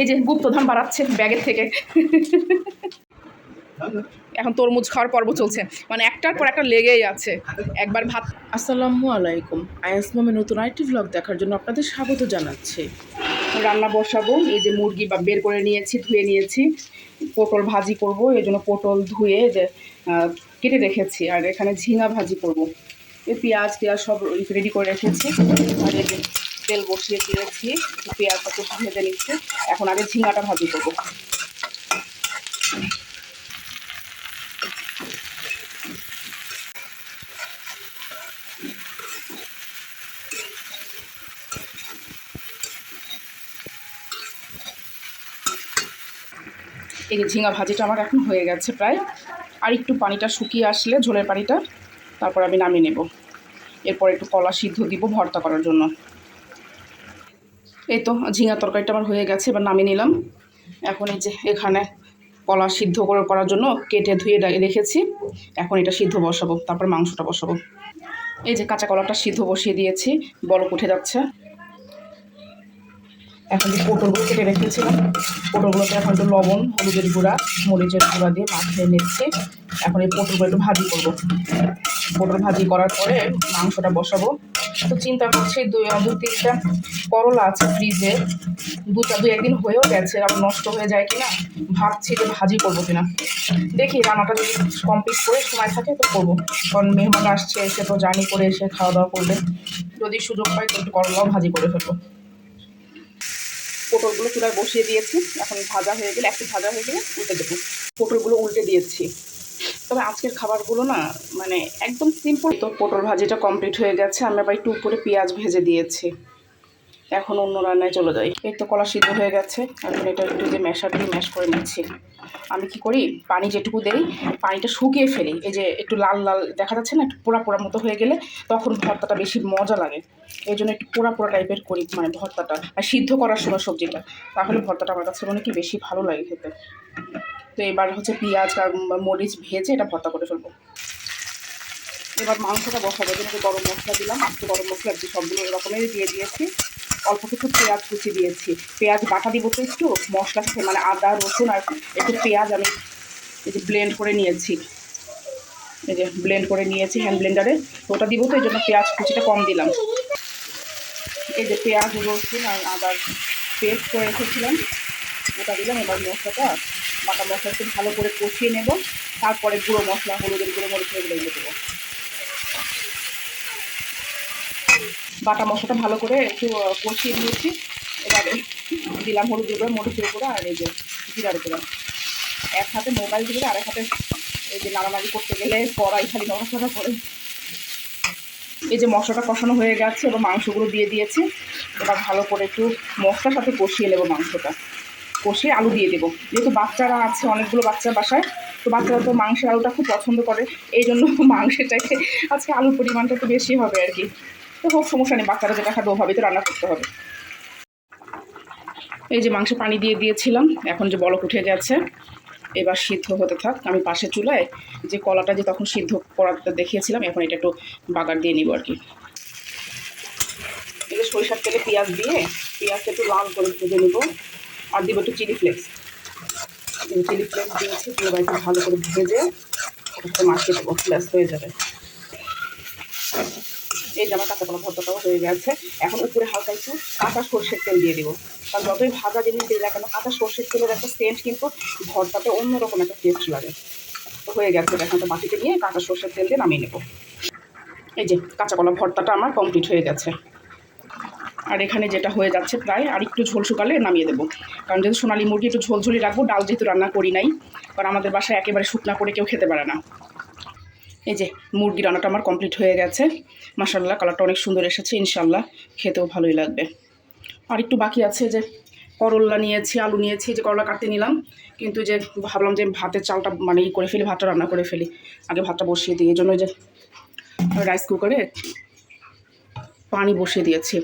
এই যে গুপ্তধন বাড়াচ্ছে ব্যাগের থেকে। এখন তরমুজ খাওয়ার পর্ব চলছে। মানে একটার পর একটা লেগেই আছে। একবার ভাত আসসালামু আলাইকুম। আয়াস মামে নতুন আইটি ভ্লগ দেখার জন্য আপনাদের স্বাগত জানাচ্ছি। রান্না বসাবো এই যে মুরগি বা বের করে নিয়েছি ধুয়ে নিয়েছি। পটল ভাজি করব এই জন্য পটল ধুয়ে যে কেটে রেখেছি। আর এখানে ঝিঙা ভাজি করব। এই পেঁয়াজ পেঁয়াজ সব রেডি করে রেখেছি। আর এই যে তেল বসিয়ে দিয়েছি পেঁয়াজটা একটু ভেজে নিচ্ছি। এখন আগে ঝিঙাটা ভাজি করব। এই ঝিঙা ভাজিটা আমার এখন হয়ে গেছে প্রায়। আর একটু পানিটা শুকিয়ে আসলে ঝোলের পানিটা তারপর আমি নামিয়ে নেব। এরপর একটু কলা সিদ্ধ দিব ভর্তা করার জন্য। এই তো ঝিঙা তরকারিটা আমার হয়ে গেছে, এবার নামিয়ে নিলাম। এখন এই যে এখানে কলা সিদ্ধ করে করার জন্য কেটে ধুয়ে রেখেছি। এখন এটা সিদ্ধ বসাবো, তারপর মাংসটা বসাবো। এই যে কাঁচা কলাটা সিদ্ধ বসিয়ে দিয়েছি, বরফ উঠে যাচ্ছে। এখন যে পটলগুলো কেটে রেখেছিলাম, পটলগুলোতে এখন একটু লবণ, হলুদের গুঁড়া, মরিচের গুঁড়া দিয়ে মাখিয়ে নিচ্ছি। এখন এই পটলগুলো একটু ভাজি করব। পটল ভাজি করার পরে মাংসটা বসাবো। তো চিন্তা করছি দুই দু তিনটা করলা আছে ফ্রিজে। দুটা দু একদিন হয়েও গেছে, আবার নষ্ট হয়ে যায় কিনা? ভাবছি যে ভাজি করব কিনা। দেখি, রান্নাটা যদি কমপ্লিট করে সময় থাকে তো করব। কারণ মেহমান আসছে এসে তো জার্নি করে এসে খাওয়া দাওয়া করবে। যদি সুযোগ পাই তো একটু করলাও ভাজি করে ফেলব। পটলগুলো চুলায় বসিয়ে দিয়েছি। এখন ভাজা হয়ে গেলে, একটু ভাজা হয়ে গেলে উল্টে দেবো। পটলগুলো উল্টে দিয়েছি। তবে আজকের খাবারগুলো না মানে একদম সিম্পল তো, পটল ভাজিটা কমপ্লিট হয়ে গেছে। আমি আবার একটু উপরে পেঁয়াজ ভেজে দিয়েছি। এখন অন্য রান্নায় চলে যাই। এই তো কলা সিদ্ধ হয়ে গেছে। এখন এটা একটু যে ম্যাশার দিয়ে ম্যাশ করে নিচ্ছি। আমি কি করি? পানি যেটুকু দেই, পানিটা শুকিয়ে ফেলি। এই যে একটু লাল লাল দেখা যাচ্ছে না, একটু পোড়া পোড়া মতো হয়ে গেলে তখন ভর্তাটা বেশি মজা লাগে। এই জন্য একটু পোড়া পোড়া টাইপের করি মানে ভর্তাটা। আর সিদ্ধ করার সময় সবজিটা। তাহলে ভর্তাটা আমার কাছে মনে কি বেশি ভালো লাগে খেতে। তো এবার হচ্ছে পেঁয়াজ মরিচ ভেজে এটা ভর্তা করে ফেলব। এবার মাংসটা বসাবো। যেটাকে গরম মশলা দিলাম গরম মশলা সবগুলো এরকমেরই দিয়ে দিয়েছি। অল্প কিছু পেঁয়াজ কুচি দিয়েছি। পেঁয়াজ বাটা দিব তো একটু মশলা সাথে মানে আদা, রসুন আর একটু পেঁয়াজ আমি এই যে ব্লেন্ড করে নিয়েছি। এই যে ব্লেন্ড করে নিয়েছি হ্যান্ড ব্লেন্ডারে ওটা দিব তো, এই জন্য পেঁয়াজ কুচিটা কম দিলাম। এই যে পেঁয়াজ, রসুন আর আদার পেস্ট করে রেখেছিলাম, ওটা দিলাম, এবার মশলাটা, বাটা মশলা একটু ভালো করে কষিয়ে নেব, তারপরে গুঁড়ো মশলা, হলুদের গুঁড়ো মরিচ, এগুলো দেবো। বাটা মশলাটা ভালো করে একটু কষিয়ে নিয়েছি। এবারে দিলাম হলুদের গুঁড়ো, মরিচের গুঁড়ো আর এই যে জিরার গুঁড়ো। এক হাতে মোবাইল ধরে আরেক হাতে এই যে নাড়ানাড়ি করতে গেলে কড়াই খালি নড়াচড়া করে এই যে মশলাটা কষানো হয়ে গেছে এবং মাংসগুলো দিয়ে দিয়েছি। এবার ভালো করে একটু মশলার সাথে কষিয়ে নেব মাংসটা। কষিয়ে আলু দিয়ে দেবো। যেহেতু বাচ্চারা আছে, অনেকগুলো বাচ্চা বাসায়, তো বাচ্চারা তো মাংসের আলুটা খুব পছন্দ করে। এই জন্য মাংসের চাইতে আজকে আলুর পরিমাণটা একটু বেশি হবে আর কি। তো হোক, সমস্যা নেই, বাচ্চারা যেটা খাবে ওভাবে তো রান্না করতে হবে। এই যে মাংসে পানি দিয়ে দিয়েছিলাম, এখন যে বলক উঠে গেছে, এবার সিদ্ধ হতে থাক। আমি পাশে চুলায় যে কলাটা যে তখন সিদ্ধ করাতে দেখিয়েছিলাম, এখন এটা একটু বাগার দিয়ে নিব আর কি। যে সরিষার তেলে পেঁয়াজ দিয়ে, পেঁয়াজটা একটু লাল করে ভেজে নেব। আর দিব একটু চিলি ফ্লেক্স। চিলি ফ্লেক্স দিয়েছি, দিয়ে এবার একটু ভালো করে ভেজে মাখিয়ে দেবো ব্যাস হয়ে যাবে। এই যে আমার কাঁচা কলা ভর্তাটাও হয়ে গেছে। এখন উপরে হালকা একটু কাঁচা সর্ষের তেল দিয়ে দিব। কারণ যতই ভাজা জিনিস দিই না কেন, কাঁচা সর্ষের তেলের একটা সেন্ট কিন্তু ভর্তাতে অন্যরকম একটা টেস্ট লাগে। তো হয়ে গেছে, এখন তো মাটিতে নিয়ে কাঁচা সর্ষের তেল দিয়ে নামিয়ে নেব। এই যে কাঁচা কলা ভর্তাটা আমার কমপ্লিট হয়ে গেছে। আর এখানে যেটা হয়ে যাচ্ছে প্রায়, আর একটু ঝোল শুকালে নামিয়ে দেবো। কারণ যেহেতু সোনালি মুরগি একটু ঝোল ঝোলই রাখব, ডাল যেহেতু রান্না করি নাই, কারণ আমাদের বাসায় একেবারে শুকনা করে কেউ খেতে পারে না। এই যে মুরগি রান্নাটা আমার কমপ্লিট হয়ে গেছে। মাসাল্লাহ কালারটা অনেক সুন্দর এসেছে ইনশাল্লাহ খেতেও ভালোই লাগবে। আর একটু বাকি আছে যে করল্লা নিয়েছি, আলু নিয়েছি যে করলা কাটতে নিলাম। কিন্তু যে ভাবলাম যে ভাতের চালটা মানে ই করে ফেলি, ভাতটা রান্না করে ফেলি। আগে ভাতটা বসিয়ে দিই, এই জন্য যে রাইস কুকারে পানি বসিয়ে দিয়েছি।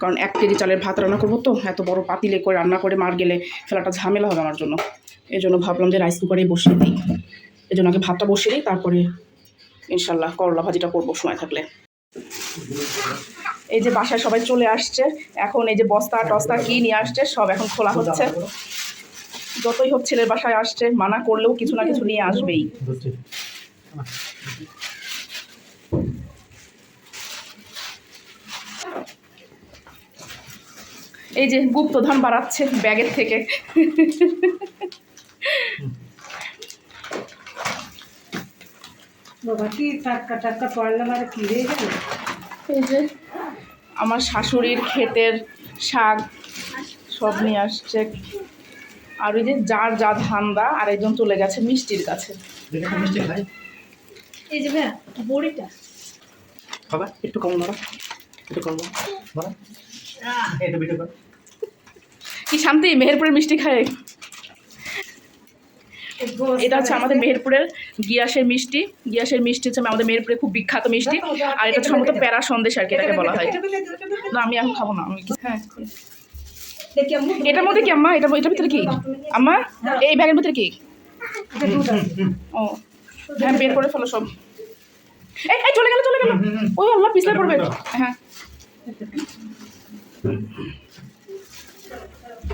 কারণ এক কেজি চালের ভাত রান্না করব তো, এত বড় পাতিলে করে রান্না করে মার গেলে ফেলাটা ঝামেলা হবে আমার জন্য। এই জন্য ভাবলাম যে রাইস কুকারেই বসিয়ে দিই। এই জন্য আগে ভাতটা বসিয়ে দিই, তারপরে ইনশাল্লাহ করলা ভাজিটা করব, সময় থাকলে। এই যে বাসায় সবাই চলে আসছে, এখন এই যে বস্তা, টস্তা কি নিয়ে আসছে, সব এখন খোলা হচ্ছে। যতই হোক ছেলের বাসায় আসছে, মানা করলেও কিছু না কিছু নিয়ে আসবেই। এই যে গুপ্তধন বাড়াচ্ছে ব্যাগের থেকে। বাবা কি টাটকা টাটকা পড়লাম আর কি রে এই যে। আমার শাশুড়ির ক্ষেতের শাক সব নিয়ে আসছে। আর ওই যে যার যা ধান্দা আর একজন চলে গেছে মিষ্টির কাছে। দেখে মিষ্টি খাই। এই যে ভাইয়া বড়িটা। বাবা একটু কম ধরো একটু কম ধরো। কি শান্তি মেহেরপুরের মিষ্টি খায়। এটা হচ্ছে আমাদের মেহেরপুরের গিয়াসের মিষ্টি। গিয়াসের মিষ্টি হচ্ছে আমাদের মেহেরপুরে খুব বিখ্যাত মিষ্টি। আর এটা হচ্ছে সম্ভবত প্যারা সন্দেশ আর কি এটাকে বলা হয়। না আমি এখন খাব না আমি হ্যাঁ। এটার মধ্যে কি আম্মা? এটা এটার ভিতরে কি? আম্মা? এই ব্যাগের ভিতরে কি? ও। হ্যাঁ বের করে ফেলো সব। এই এই চলে গেল চলে গেল। ওই আল্লাহ পিছলে পড়বে। হ্যাঁ।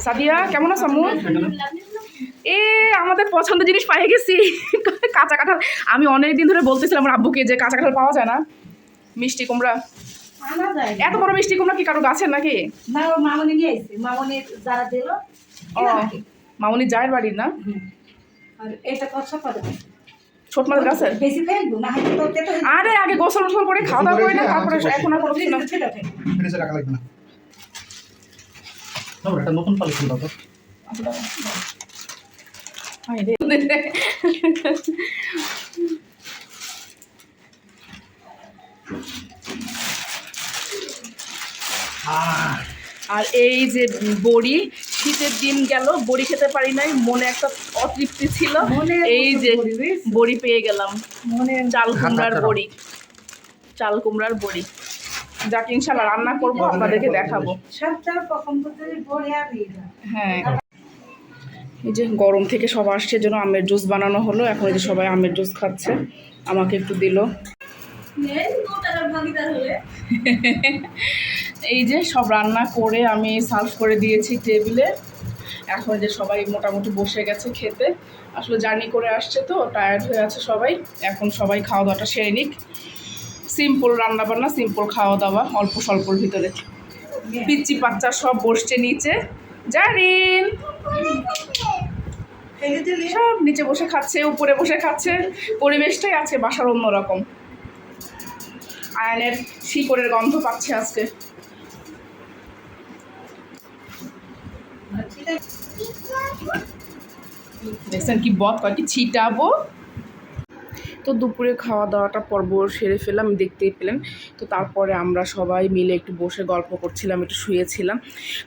সাদিয়া কেমন আছো আম্মু? এ আমাদের পছন্দের জিনিস পাই গেছি। কাঁচা কাঁঠাল। আমি অনেক দিন ধরে বলতেছিলাম আমার আব্বুকে যে কাঁচা কাঁঠাল পাওয়া যায় না। মিষ্টি কুমড়া। এত বড় মিষ্টি কুমড়া কি কারও গাছের নাকি? না মামনি নিয়ে এসেছে মামনি যারা দিল ও মামুনি জায়ের বাড়ির না? আর এটা কত করে? ছোট মাছ গাছের বেশি ফেলব না হয়তো তো তেতো আরে আগে গোসল টোসল করে খাওয়া দাওয়া করে না তারপরে এখন আর কোনো কিছু না। ছিল ফেল ফ্রিজে রাখা লাগবে না। নতুন দাও হায়। আহ আর এই যে বড়ি শীতের দিন গেল বড়ি খেতে পারি নাই মনে একটা অতৃপ্তি ছিল। মনে এই যে বড়ি, পেয়ে গেলাম। মনে চাল কুমড়ার বড়ি। চাল কুমড়ার বড়ি। যাকে ইনশাল্লাহ রান্না করব আপনাদেরকে দেখাবো। হ্যাঁ। এই যে গরম থেকে সব আসছে জন্য আমের জুস বানানো হলো। এখন এই যে সবাই আমের জুস খাচ্ছে। আমাকে একটু দিল। এই যে সব রান্না করে আমি সার্ভ করে দিয়েছি টেবিলে। এখন যে সবাই মোটামুটি বসে গেছে খেতে। আসলে জার্নি করে আসছে তো, টায়ার্ড হয়ে আছে সবাই। এখন সবাই খাওয়া দাওয়াটা সেরে নিক। সিম্পল রান্না বান্না সিম্পল খাওয়া দাওয়া, অল্প স্বল্পর ভিতরে। পিচ্চি বাচ্চা সব বসছে নিচে। জারিন! সব নিচে বসে খাচ্ছে, উপরে বসে খাচ্ছে, পরিবেশটাই আছে বাসার অন্যরকম। আয়নের শিকড়ের গন্ধ পাচ্ছে আজকে। দেখছেন কি বদ কয়েকটি ছিটাবো? তো দুপুরে খাওয়া দাওয়াটা পর্ব সেরে ফেলাম দেখতেই পেলেন। তো তারপরে আমরা সবাই মিলে একটু বসে গল্প করছিলাম, একটু শুয়েছিলাম।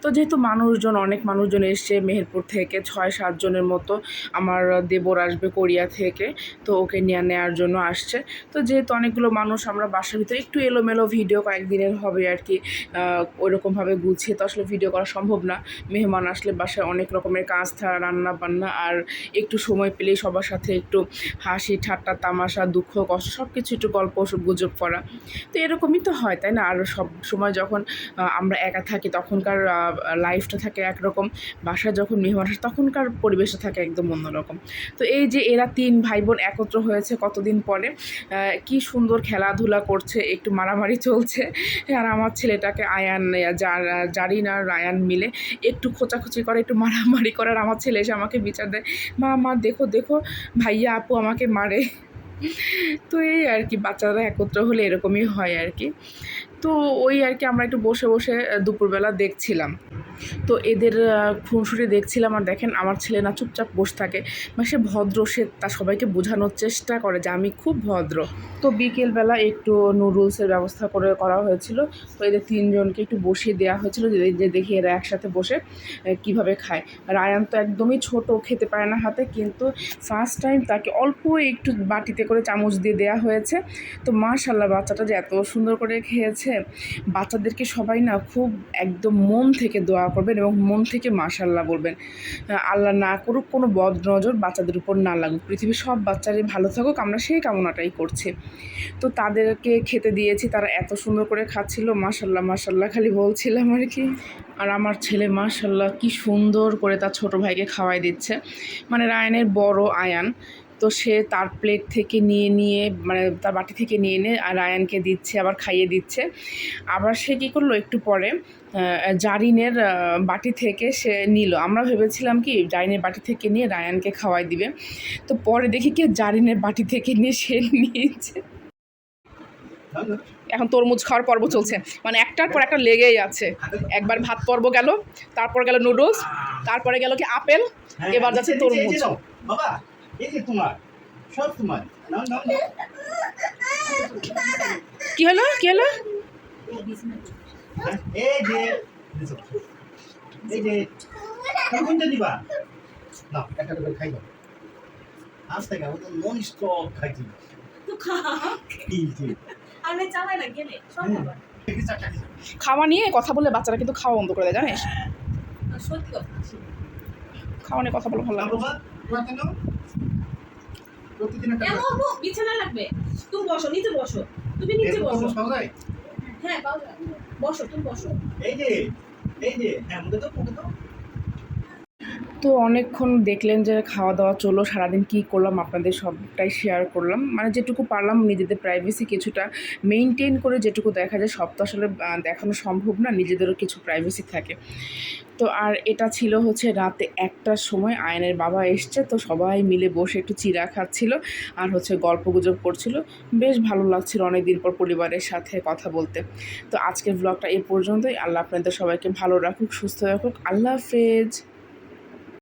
তো যেহেতু মানুষজন, অনেক মানুষজন এসছে মেহেরপুর থেকে ছয় সাতজনের মতো আমার দেবর আসবে কোরিয়া থেকে, তো ওকে নিয়ে নেওয়ার জন্য আসছে। তো যেহেতু অনেকগুলো মানুষ আমরা বাসার ভিতরে, একটু এলোমেলো ভিডিও কয়েকদিনের হবে আর কি ওইরকমভাবে গুছিয়ে তো আসলে ভিডিও করা সম্ভব না। মেহমান আসলে বাসায় অনেক রকমের কাজ থাকা রান্না বান্না আর একটু সময় পেলেই সবার সাথে একটু হাসি, ঠাট্টা তামাশা দুঃখ, কষ্ট সব কিছু একটু গল্প গুজব করা। তো এরকমই তো হয়, তাই না? আর সব সময় যখন আমরা একা থাকি, তখনকার লাইফটা থাকে একরকম। বাসায় যখন মেহমান আসে, তখনকার পরিবেশটা থাকে একদম অন্যরকম। তো এই যে এরা তিন ভাই বোন একত্র হয়েছে কতদিন পরে কি সুন্দর খেলাধুলা করছে, একটু মারামারি চলছে। আর আমার ছেলেটাকে আয়ান জারিন আর রায়ান মিলে একটু খোঁচাখুচি করে, একটু মারামারি করে। আর আমার ছেলে এসে আমাকে বিচার দেয়, মা মা, দেখো দেখো, ভাইয়া আপু আমাকে মারে। তো এই আর কি বাচ্চারা একত্র হলে এরকমই হয় আর কি। তো ওই আর কি আমরা একটু বসে বসে দুপুরবেলা দেখছিলাম। তো এদের খুনসুটি দেখছিলাম আর দেখেন আমার ছেলে না চুপচাপ বসে থাকে। মানে সে ভদ্র, সে তা সবাইকে বোঝানোর চেষ্টা করে যে আমি খুব ভদ্র। তো বিকেলবেলা একটু নুডলসের ব্যবস্থা করে করা হয়েছিল। তো এদের তিনজনকে একটু বসিয়ে দেওয়া হয়েছিল যে দেখি এরা একসাথে বসে কীভাবে খায়। রায়ান তো একদমই ছোট, খেতে পারে না হাতে, কিন্তু ফার্স্ট টাইম তাকে অল্প একটু বাটিতে করে চামচ দিয়ে দেওয়া হয়েছে। তো মাশাল্লাহ বাচ্চাটা যে এত সুন্দর করে খেয়েছে। হচ্ছে বাচ্চাদেরকে সবাই না খুব একদম মন থেকে দোয়া করবেন এবং মন থেকে মাশাল্লাহ বলবেন। আল্লাহ না করুক কোনো বদ নজর বাচ্চাদের উপর না লাগুক। পৃথিবীর সব বাচ্চারাই ভালো থাকুক, আমরা সেই কামনাটাই করছি। তো তাদেরকে খেতে দিয়েছি, তারা এত সুন্দর করে খাচ্ছিল মাশাল্লাহ মাশাল্লাহ খালি বলছিলাম আর কি। আর আমার ছেলে মাশাল্লাহ কি সুন্দর করে তার ছোট ভাইকে খাওয়াই দিচ্ছে। মানে রায়ানের বড় আয়ান। তো সে তার প্লেট থেকে নিয়ে নিয়ে মানে তার বাটি থেকে নিয়ে নিয়ে আর রায়ানকে দিচ্ছে আবার খাইয়ে দিচ্ছে। আবার সে কী করল একটু পরে জারিনের বাটি থেকে সে নিল। আমরা ভেবেছিলাম কি জারিনের বাটি থেকে নিয়ে রায়ানকে খাওয়াই দিবে। তো পরে দেখি কি জারিনের বাটি থেকে নিয়ে সে নিয়েছে। এখন তরমুজ খাওয়ার পর্ব চলছে। মানে একটার পর একটা লেগেই আছে। একবার ভাত পর্ব গেল তারপর গেল নুডলস তারপরে গেল কি আপেল হ্যাঁ, এবার যাচ্ছে তরমুজ। এই যে তোমার সব তোমার। নাও নাও নাও। কি হলো? কি হলো? হ্যাঁ, এই যে এই যে কোনটা দিবা? নাও একটা করে খাই দাও। আস্তে খাও তো নন স্টপ হ্যাঁ। খাওয়া নিয়ে কথা বললে বাচ্চারা কিন্তু খাওয়া বন্ধ করে দেয় জানিস? আর খাওয়া নিয়ে কথা বলে ভালো লাগে। প্রতিদিন একটা এমন বিছানা লাগবে। তুমি বসো নিচে বসো। তুমি নিচে বসো। পাওয়া যায়? হ্যাঁ পাও যায়। বসো তুমি বসো। এই যে এই যে হ্যাঁ মুখে তো মুখে তো। তো অনেকক্ষণ দেখলেন যে খাওয়া দাওয়া চলো সারাদিন কী করলাম, আপনাদের সবটাই শেয়ার করলাম। মানে যেটুকু পারলাম নিজেদের প্রাইভেসি কিছুটা মেনটেন করে যেটুকু দেখা যায়, সব তো আসলে দেখানো সম্ভব না, নিজেদেরও কিছু প্রাইভেসি থাকে। তো আর এটা ছিল হচ্ছে রাতে একটার সময়, আয়নের বাবা এসছে, তো সবাই মিলে বসে একটু চিরা খাচ্ছিল আর হচ্ছে গল্প গুজব করছিল। বেশ ভালো লাগছিল অনেক দিন পর পরিবারের সাথে কথা বলতে। তো আজকের ব্লগটা এ পর্যন্তই। আল্লাহ আপনাদের সবাইকে ভালো রাখুক, সুস্থ রাখুক। আল্লাহ হাফেজ।